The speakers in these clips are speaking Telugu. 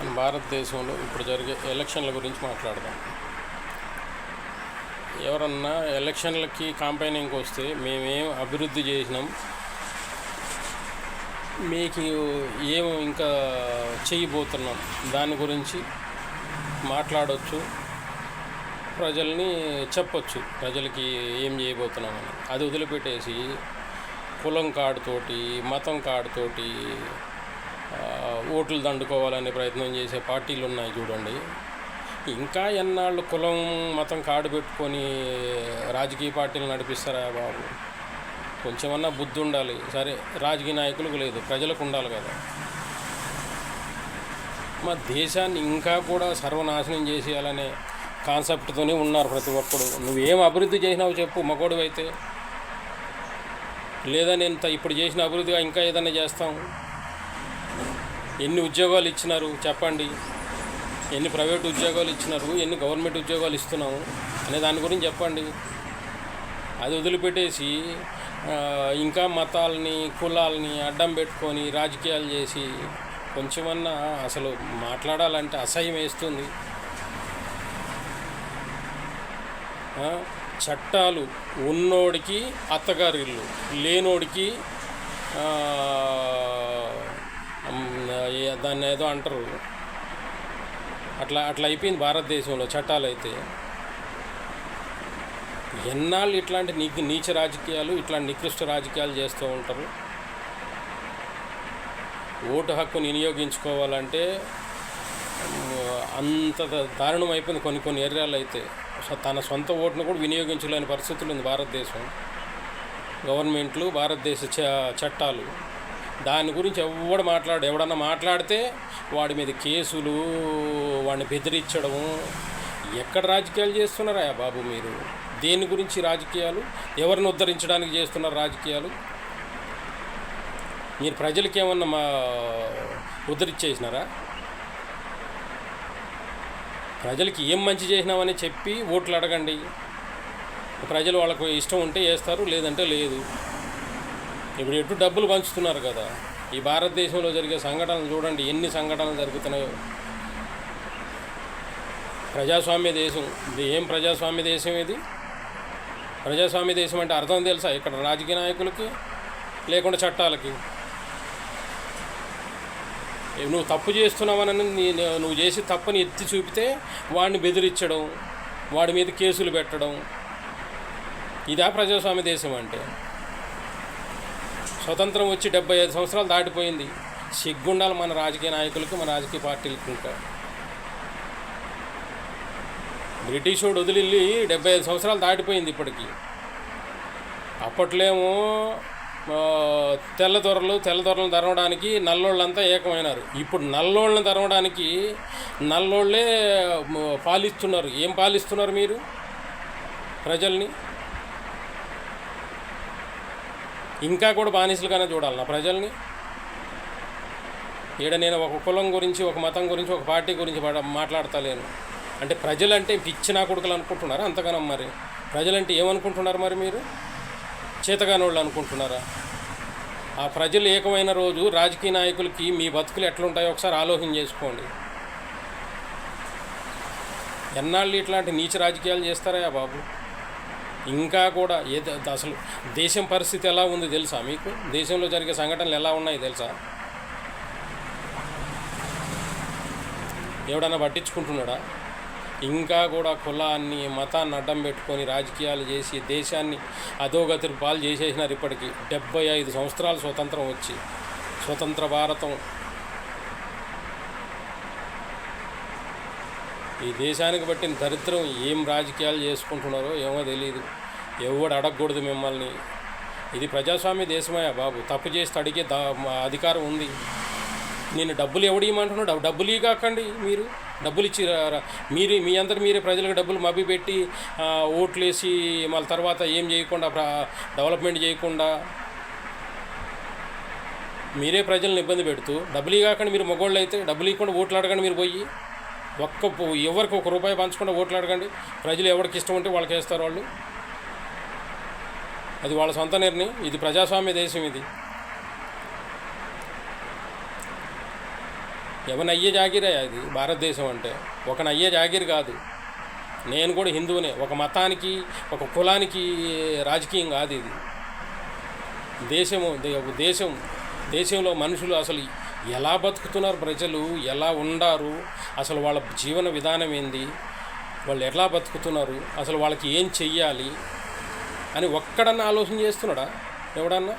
మన భారతదేశంలో ఇప్పుడు జరిగే ఎలక్షన్ల గురించి మాట్లాడదాం. ఎవరన్నా ఎలక్షన్లకి కాంపైనింగ్కి వస్తే మేమేం అభివృద్ధి చేసినాం మీకు ఏం ఇంకా చేయబోతున్నాం దాని గురించి మాట్లాడవచ్చు ప్రజల్ని చెప్పొచ్చు ప్రజలకి ఏం చేయబోతున్నామని అది వదిలిపెట్టేసి కులం కార్డుతోటి మతం కార్డుతోటి ఓట్లు దండుకోవాలనే ప్రయత్నం చేసే పార్టీలు ఉన్నాయి చూడండి. ఇంకా ఎన్నాళ్ళు కులం మతం కాడు పెట్టుకొని రాజకీయ పార్టీలు నడిపిస్తారా బాబు? కొంచెమన్నా బుద్ధి ఉండాలి. సరే రాజకీయ నాయకులకు లేదు ప్రజలకు ఉండాలి కదా. మా దేశాన్ని ఇంకా కూడా సర్వనాశనం చేసేయాలనే కాన్సెప్ట్తోనే ఉన్నారు ప్రతి ఒక్కడు. నువ్వేం అభివృద్ధి చేసినావు చెప్పు మగోడు అయితే లేదా నేను ఇప్పుడు చేసిన అభివృద్ధిగా ఇంకా ఏదైనా చేస్తాం? ఎన్ని ఉద్యోగాలు ఇచ్చినారు చెప్పండి? ఎన్ని ప్రైవేట్ ఉద్యోగాలు ఇచ్చినారు? ఎన్ని గవర్నమెంట్ ఉద్యోగాలు ఇస్తున్నాము? అనే దాని గురించి చెప్పండి. అది వదిలిపెట్టేసి ఇంకా మతాలని కులాలని అడ్డం పెట్టుకొని రాజకీయాలు చేసి కొంచెమన్నా అసలు మాట్లాడాలంటే అసహ్యం వేస్తుంది. చట్టాలు ఉన్నోడికి అత్తగారి ఇల్లు లేనోడికి దాన్ని ఏదో అంటారు. అట్లా అట్లా అయిపోయింది భారతదేశంలో చట్టాలు అయితే. ఎన్నాళ్ళు ఇట్లాంటి నీ నీచ రాజకీయాలు ఇట్లాంటి నికృష్ట రాజకీయాలు చేస్తూ ఉంటారు. ఓటు హక్కుని వినియోగించుకోవాలంటే అంత ద- దారుణం అయిపోయింది కొన్ని కొన్ని ఏరియాలు అయితే. తన సొంత ఓటును కూడా వినియోగించలేని పరిస్థితులు ఉంది భారతదేశం. గవర్నమెంట్లు భారతదేశ చ- చట్టాలు దాని గురించి ఎవడు మాట్లాడు ఎవడన్నా మాట్లాడితే వాడి మీద కేసులు వాడిని బెదిరించడము. ఎక్కడ రాజకీయాలు చేస్తున్నారా బాబు మీరు? దేని గురించి రాజకీయాలు? ఎవరిని ఉద్ధరించడానికి చేస్తున్నారు రాజకీయాలు? మీరు ప్రజలకి ఏమన్నా మా ఉద్ధరించేసినారా ప్రజలకి ఏం మంచి చేసినామని చెప్పి ఓట్లు అడగండి. ప్రజలు వాళ్ళకు ఇష్టం ఉంటే వేస్తారు లేదంటే లేదు. ఇప్పుడు ఎటు డబ్బులు పంచుతున్నారు కదా? ఈ భారతదేశంలో జరిగే సంఘటనలు చూడండి ఎన్ని సంఘటనలు జరుగుతున్నాయో. ప్రజాస్వామ్య దేశం ఇది ఏం ప్రజాస్వామ్య దేశం ఇది? ప్రజాస్వామ్య దేశం అంటే అర్థం తెలుసా? ఇక్కడ రాజకీయ నాయకులకి లేకుండా చట్టాలకి. నువ్వు తప్పు చేస్తున్నావని నువ్వు చేసి తప్పని ఎత్తి చూపితే వాడిని బెదిరించడం వాడి మీద కేసులు పెట్టడం. ఇదా ప్రజాస్వామ్య దేశం అంటే. స్వతంత్రం వచ్చి డెబ్బై ఐదు సంవత్సరాలు దాటిపోయింది. సిగ్గుండాలి మన రాజకీయ నాయకులకు మన రాజకీయ పార్టీలకు ఇంకా. బ్రిటిషోడు వదిలిల్లి డెబ్బై ఐదు సంవత్సరాలు దాటిపోయింది ఇప్పటికి. అప్పట్లేమో తెల్లదొరలు తెల్లదొరలను తరవడానికి నల్లోళ్ళంతా ఏకమైనారు. ఇప్పుడు నల్లోళ్ళని తరవడానికి నల్లోళ్ళే పాలిస్తున్నారు. ఏం పాలిస్తున్నారు మీరు? ప్రజల్ని? ఇంకా కూడా బానిసలుగానే చూడాలి నా ప్రజల్ని. ఈడ నేను ఒక కులం గురించి ఒక మతం గురించి ఒక పార్టీ గురించి మాట్లాడతలేను. అంటే ప్రజలంటే పిచ్చిన కొడుకులు అనుకుంటున్నారా? అంతగానం మరి. ప్రజలంటే ఏమనుకుంటున్నారు మరి మీరు? చేతగాని వాళ్ళు అనుకుంటున్నారా? ఆ ప్రజలు ఏకమైన రోజు రాజకీయ నాయకులకి మీ బతుకులు ఎట్లుంటాయో ఒకసారి ఆలోచన చేసుకోండి. ఎన్నాళ్ళు ఇట్లాంటి నీచ రాజకీయాలు చేస్తారా బాబు? ఇంకా కూడా ఏదో అసలు దేశం పరిస్థితి ఎలా ఉంది తెలుసా మీకు? దేశంలో జరిగే సంఘటనలు ఎలా ఉన్నాయి తెలుసా? ఎవడన్నా పట్టించుకుంటున్నాడా? ఇంకా కూడా కులాన్ని మతాన్ని అడ్డం పెట్టుకొని రాజకీయాలు చేసి దేశాన్ని అధోగతిని పాలు చేసేసినారు ఇప్పటికీ. డెబ్బై ఐదు సంవత్సరాలు స్వతంత్రం వచ్చి స్వతంత్ర భారతం ఈ దేశానికి బట్టిన దరిద్రం ఏం రాజకీయాలు చేసుకుంటున్నారో ఏమో తెలియదు ఎవడు అడగకూడదు మిమ్మల్ని. ఇది ప్రజాస్వామ్య దేశమయ్యా బాబు. తప్పు చేసి అడిగే దా అధికారం ఉంది. నేను డబ్బులు ఎవడు ఇవ్వమంటున్నాడు? డబ్బులు ఇవ్వకండి మీరు. డబ్బులు ఇచ్చి మీరు మీ అందరు మీరే ప్రజలకు డబ్బులు మభి పెట్టి ఓట్లు వేసి మళ్ళీ తర్వాత ఏం చేయకుండా డెవలప్మెంట్ చేయకుండా మీరే ప్రజలను ఇబ్బంది పెడుతూ డబ్బులు ఇవ్వకండి మీరు మగోళ్ళు అయితే డబ్బులు ఇవ్వకుండా ఓట్లు అడగండి మీరు పోయి. ఒక్క ఎవరికి ఒక రూపాయి పంచకుండా ఓట్లు అడగండి. ప్రజలు ఎవరికి ఇష్టం ఉంటే వాళ్ళకి వేస్తారు వాళ్ళు. అది వాళ్ళ సొంత నిర్ణయం. ఇది ప్రజాస్వామ్య దేశం ఇది. ఎవరిని అయ్యే జాగిరే అది? భారతదేశం అంటే. ఒకని అయ్యే జాగిరి కాదు. నేను కూడా హిందువునే. ఒక మతానికి ఒక కులానికి రాజకీయం కాదు ఇది. దేశము దేశం దేశంలో మనుషులు అసలు ఎలా బతుకుతున్నారు ప్రజలు? ఎలా ఉండారు? అసలు వాళ్ళ జీవన విధానం ఏంది? వాళ్ళు ఎలా బతుకుతున్నారు? అసలు వాళ్ళకి ఏం చెయ్యాలి? అని ఒక్కడన్నా ఆలోచన చేస్తున్నాడా? ఎవడన్నా?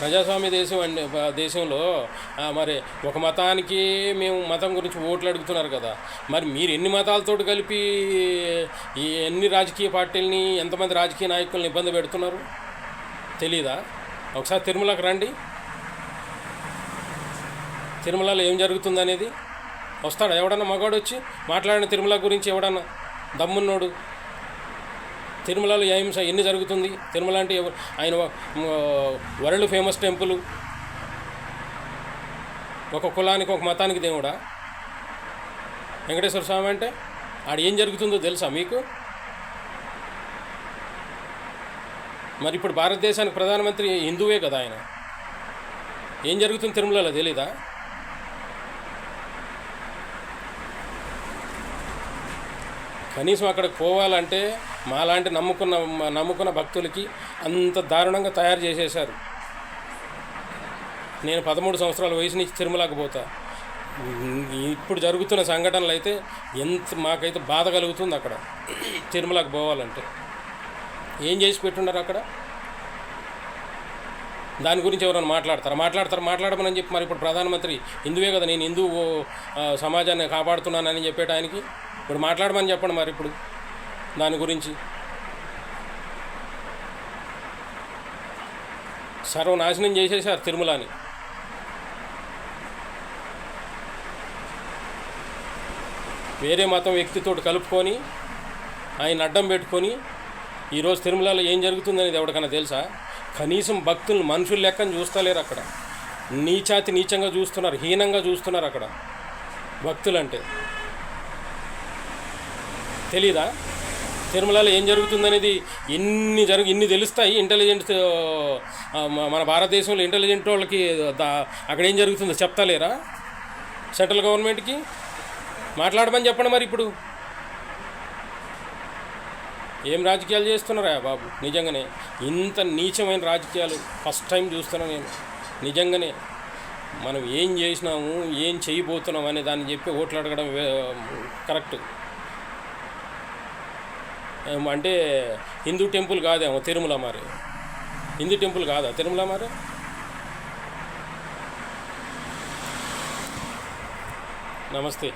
ప్రజాస్వామ్య దేశం అండి దేశంలో మరి ఒక మతానికి మేము మతం గురించి ఓట్లు అడుగుతున్నారు కదా. మరి మీరు ఎన్ని మతాలతో కలిపి ఎన్ని రాజకీయ పార్టీలని ఎంతమంది రాజకీయ నాయకులను ఇబ్బంది పెడుతున్నారు? తెలీదా? ఒకసారి తిరుమలకు రండి. తిరుమలలో ఏం జరుగుతుంది అనేది వస్తాడా? ఎవడన్నా మగాడు వచ్చి మాట్లాడిన తిరుమల గురించి ఎవడన్నా దమ్మున్నోడు? తిరుమలలో ఏ హింస ఎన్ని జరుగుతుంది? తిరుమల అంటే ఆయన వరల్డ్ ఫేమస్ టెంపుల్. ఒక కులానికి ఒక మతానికి దేవుడా? వెంకటేశ్వర స్వామి అంటే ఆడ ఏం జరుగుతుందో తెలుసా మీకు? మరి ఇప్పుడు భారతదేశానికి ప్రధానమంత్రి హిందువే కదా ఆయన. ఏం జరుగుతుంది తిరుమలలో తెలీదా? కనీసం అక్కడికి పోవాలంటే మాలాంటి నమ్ముకున్న నమ్ముకున్న భక్తులకి అంత దారుణంగా తయారు చేసేశారు. నేను పదమూడు సంవత్సరాల వయసు నుంచి తిరుమలకు పోతా. ఇప్పుడు జరుగుతున్న సంఘటనలు అయితే ఎంత మాకైతే బాధ కలుగుతుంది అక్కడ. తిరుమలకు పోవాలంటే. ఏం చేసి పెట్టున్నారు అక్కడ? దాని గురించి ఎవరైనా మాట్లాడతారా? మాట్లాడతారు? మాట్లాడమని చెప్పి మరి ఇప్పుడు ప్రధానమంత్రి హిందువే కదా నేను హిందూ సమాజాన్ని కాపాడుతున్నానని చెప్పేటానికి ఇప్పుడు మాట్లాడమని చెప్పండి మరి ఇప్పుడు దాని గురించి. సర్వనాశనం చేసేసారు తిరుమలని. వేరే మతం వ్యక్తితో కలుపుకొని ఆయన అడ్డం పెట్టుకొని ఈరోజు తిరుమలలో ఏం జరుగుతుందనేది ఎవరికైనా తెలుసా? కనీసం భక్తులను మనుషులు లెక్కని చూస్తలేరు అక్కడ. నీచాతి నీచంగా చూస్తున్నారు హీనంగా చూస్తున్నారు అక్కడ భక్తులంటే. తెలీదా? తిరుమలలో ఏం జరుగుతుందనేది? ఎన్ని జరుగు ఇన్ని తెలుస్తాయి? ఇంటెలిజెంట్ మన భారతదేశంలో ఇంటెలిజెంట్ వాళ్ళకి అక్కడ ఏం జరుగుతుందో చెప్తలేరా? సెంట్రల్ గవర్నమెంట్కి? మాట్లాడమని చెప్పండి మరి ఇప్పుడు. ఏం రాజకీయాలు చేస్తున్నారా బాబు? నిజంగానే. ఇంత నీచమైన రాజకీయాలు ఫస్ట్ టైం చూస్తున్నా నేను. నిజంగానే. మనం ఏం చేసినాము ఏం చేయబోతున్నాం అనే దాన్ని చెప్పి ఓట్లు అడగడం కరెక్ట్. అంటే హిందూ టెంపుల్ కాదేమో తిరుమల మరి. హిందూ టెంపుల్ కాదా తిరుమల మరి? నమస్తే.